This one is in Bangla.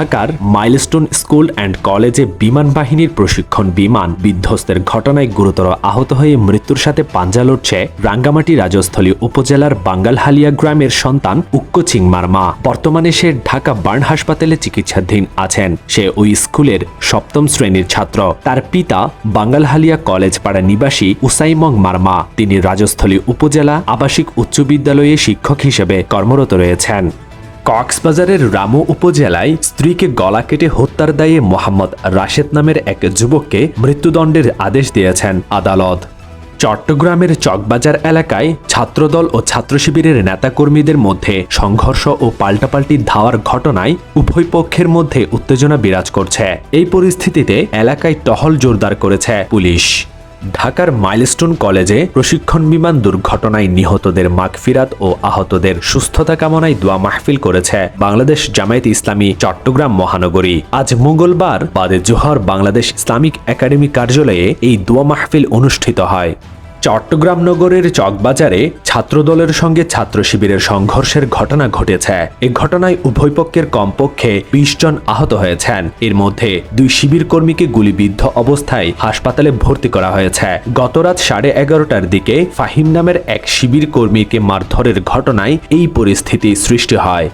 ঢাকার মাইলস্টোন স্কুল অ্যান্ড কলেজে বিমান বাহিনীর প্রশিক্ষণ বিমান বিধ্বস্তের ঘটনায় গুরুতর আহত হয়ে মৃত্যুর সাথে পাঞ্জা লড়ছে রাঙ্গামাটি রাজস্থলী উপজেলার বাঙ্গালহালিয়া গ্রামের সন্তান উক্ক চিংমার মা। বর্তমানে সে ঢাকা বার্ন হাসপাতালে চিকিৎসাধীন আছেন। সে ওই স্কুলের সপ্তম শ্রেণির ছাত্র। তার পিতা বাঙ্গালহালিয়া কলেজ পাড়া নিবাসী উসাইমং মারমা তিনি রাজস্থলী উপজেলা আবাসিক উচ্চ বিদ্যালয়ে শিক্ষক হিসেবে কর্মরত রয়েছেন। কক্সবাজারের রামু উপজেলায় স্ত্রীকে গলা কেটে হত্যার দায়ে মোহাম্মদ রাশেদ নামের এক যুবককে মৃত্যুদণ্ডের আদেশ দিয়েছেন আদালত। চট্টগ্রামের চকবাজার এলাকায় ছাত্রদল ও ছাত্র শিবিরের নেতাকর্মীদের মধ্যে সংঘর্ষ ও পাল্টাপাল্টি ধাওয়ার ঘটনায় উভয় পক্ষের মধ্যে উত্তেজনা বিরাজ করছে। এই পরিস্থিতিতে এলাকায় টহল জোরদার করেছে পুলিশ। ঢাকার মাইলস্টোন কলেজে প্রশিক্ষণ বিমান দুর্ঘটনায় নিহতদের মাগফিরাত ও আহতদের সুস্থতা কামনায় দোয়া মাহফিল করেছে বাংলাদেশ জামায়াত ইসলামী চট্টগ্রাম মহানগরী। আজ মঙ্গলবার বাদে জোহর বাংলাদেশ ইসলামিক একাডেমি কার্যালয়ে এই দোয়া মাহফিল অনুষ্ঠিত হয়। চট্টগ্রাম নগরের চকবাজারে ছাত্রদলের সঙ্গে ছাত্র শিবিরের সংঘর্ষের ঘটনা ঘটেছে। এ ঘটনায় উভয় পক্ষের কমপক্ষে বিশ জন আহত হয়েছেন। এর মধ্যে দুই শিবির কর্মীকে গুলিবিদ্ধ অবস্থায় হাসপাতালে ভর্তি করা হয়েছে। গতরাত সাড়ে এগারোটার দিকে ফাহিম নামের এক শিবির কর্মীকে মারধরের ঘটনায় এই পরিস্থিতি সৃষ্টি হয়।